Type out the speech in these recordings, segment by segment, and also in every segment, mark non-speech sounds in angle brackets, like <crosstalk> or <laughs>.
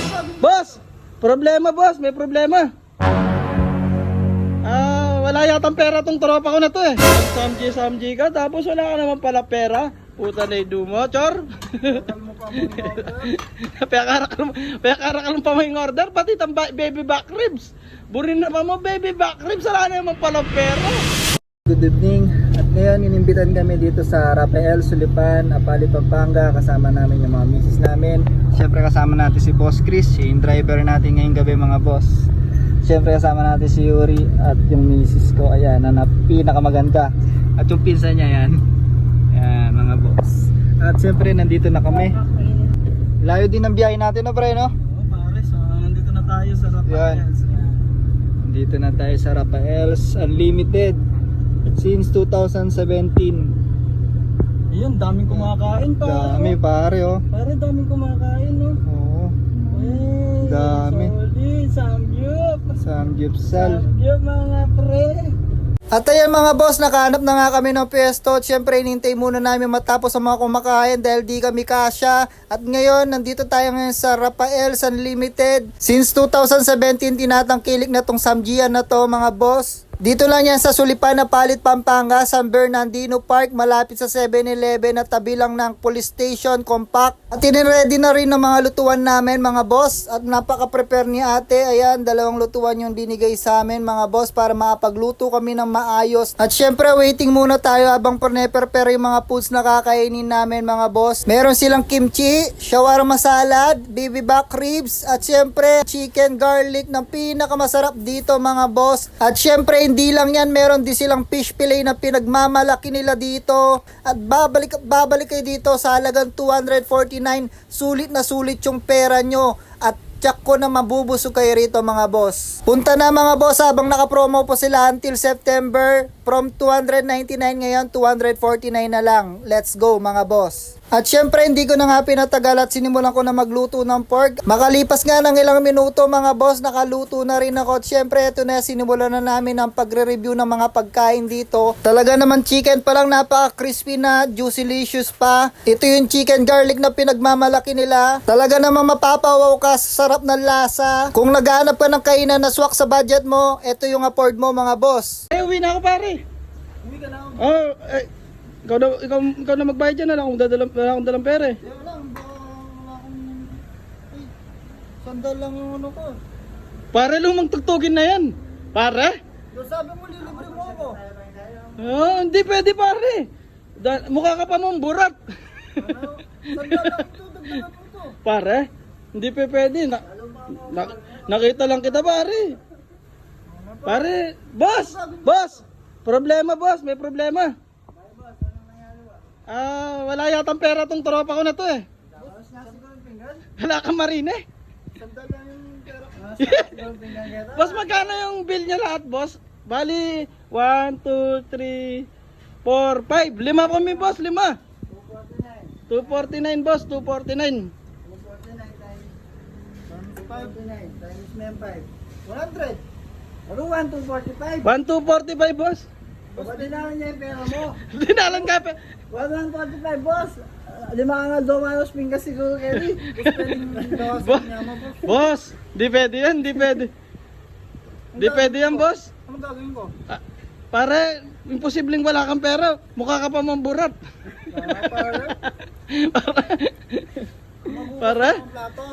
Boss! Boss! Problema, boss. May problema. Ah, wala yatang pera tong tropa ko na to eh. Samji, samji ka, tapos wala ka naman pala pera. Puta na idu mo, chor. <laughs> Pekara ka lang pa may order, pati tang ba- baby back ribs. Burin na pa mo, baby back ribs, wala na naman pala pera. Good evening. Ngayon, inimbitan kami dito sa Rafael Sulipan, Apali, Pampanga. Kasama namin yung mga misis namin. Siyempre kasama natin si Boss Chris, yung driver natin ngayong gabi mga boss. Siyempre kasama natin si Yuri at yung misis ko, ayan, na na- pinakamaganda. At yung pinsan niya yan. Ayan, mga boss. At siyempre, nandito na kami. Layo din ang biyahe natin, no, pre, no? Oo, pare, so nandito na tayo sa Yan. Dito na tayo sa Rafael's Unlimited since 2017. Ayun, daming kumakain pa. Dami pare oh. Pare, daming kumakain, no? Oo. Eh, Dami. Solid, samgyup. Samgyupsal. Samgyup, mga pre. At ayan mga boss, nakahanap na nga kami ng pwesto. At syempre, inintay muna namin matapos ang mga kumakain dahil di kami kasya. At ngayon, nandito tayo ngayon sa Rafael's Unlimited. Since 2017, tinatangkilik na tong Samjian na to mga boss. Dito lang yan sa Sulipan na Palit, Pampanga, San Bernardino Park, malapit sa 7-Eleven at tabi lang ng police station, compact. At tinready na rin ng mga lutuan namin mga boss. At napaka-prepare ni ate. Ayan, dalawang lutuan yung binigay sa amin mga boss para makapagluto kami ng maayos. At syempre, waiting muna tayo habang prepare yung mga foods na kakainin namin mga boss. Meron silang kimchi, shawarma salad, back ribs, at syempre, chicken garlic ng pinakamasarap dito mga boss. At syempre, hindi lang yan, meron din silang fish fillet na pinagmamalaki nila dito. At babalik, babalik kayo dito sa halagang 249. Sulit na sulit yung pera nyo. At Tsak ko na mabubusog kayo rito mga boss. Punta na mga boss habang nakapromo po sila until September. From 299 ngayon, 249 na lang. Let's go mga boss. At syempre hindi ko na nga pinatagal at sinimulan ko na magluto ng pork. Makalipas nga ng ilang minuto mga boss, nakaluto na rin ako. At syempre ito na sinimulan na namin ang pagre-review ng mga pagkain dito. Talaga naman chicken pa lang napaka-crispy na, juicy-licious pa. Ito yung chicken garlic na pinagmamalaki nila. Talaga naman mapapawaw ka sa sarap ng lasa. Kung naghahanap ka ng kainan na swak sa budget mo, ito yung afford mo mga boss. Eh, uwi na ako pare. Oh, eh, ikaw na, ikaw, ikaw na magbayad dyan, wala akong dadalang, wala akong dalang pera eh. Wala, baka wala akong... Ay, sandal lang yung ano ko. Pare, lumang tugtugin na yan. Pare? Yo, sabi mo, lilibre mo ako. Oh, hindi pwede pare. Da, mukha ka pa mong burat. Ano? Sandal lang ito, dagdagan mo ito. pare, hindi pa pwede. Na, na- nakita lang kita pare. Pare, boss! Boss! Problema boss, may problema. Ah, wala yatang pera tong tropa ko na to eh. Boss, nasa ko yung? Wala kang marine. Sandal lang <laughs> yung ko. Nasa. Boss, magkano yung bill niya lahat, boss? Bali, 1, 2, 3, 4, 5. Lima kami, boss, lima. 249, 249. boss, 249. 249 times 249 times may 5. 100. Ano 1, 245? 1245, boss. Ba't dinawin niya yung pera mo? <laughs> Dinalan ka pa. 145, boss. Uh, lima ka nga domanos pingas siguro, Kelly. Gusto <laughs> Boss. niya mo, boss. Boss, di pwede yan, di pwede. Di pwede yan, boss. Anong gagawin ko? Ah, pare, imposibleng wala kang pera. Mukha ka pa mamburat. Para. Pare? Ang plato.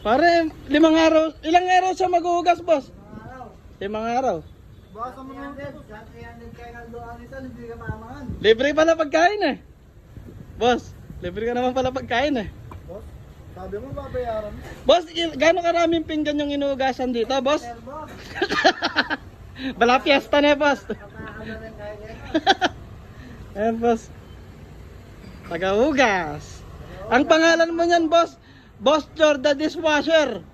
Pare, limang araw. Ilang araw siya maghuhugas, boss? Limang araw. Baka. Sa 300 kaya ng doon ito, hindi ka mamangan. Libre pala pagkain eh. Boss, libre ka naman pala pagkain eh. Boss, sabi mo babayaran. Boss, gaano karaming pinggan yung inuugasan dito, boss? Boss. <laughs> Bala fiesta na, boss. Rin kaya yan. <laughs> Ayan, boss. Tagahugas. Ang pangalan mo niyan, boss? Boss Jor the dishwasher.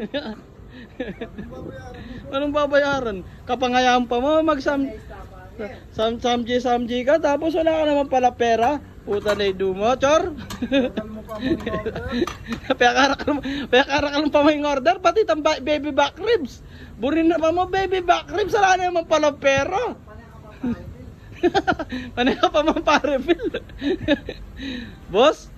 <laughs> <laughs> Anong babayaran? Kapangayahan pa mo magsam sam samji samji ka tapos wala ka naman pala pera. Puta na idu mo, chor. <laughs> Pa. Pekara ka pa may order pati tang ba- baby back ribs. Burin na pa mo baby back ribs wala na naman pala pera. <laughs> Panay ka pa man pa-refill. Boss,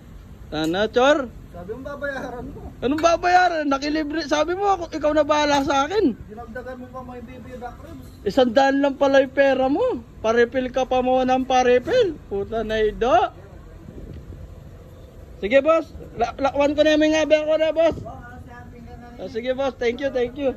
ano, chor? Sabi mo babayaran mo. Anong babayaran? Nakilibre. Sabi mo, ako, ikaw na bahala sa akin. Dinagdagan mo pa may baby back ribs. Isang daan lang pala yung pera mo. Parepil ka pa mo ng parepil. Puta na ido. Sige boss, La- lakwan ko na yung mga ko na boss. Ah, sige boss, thank you, thank you.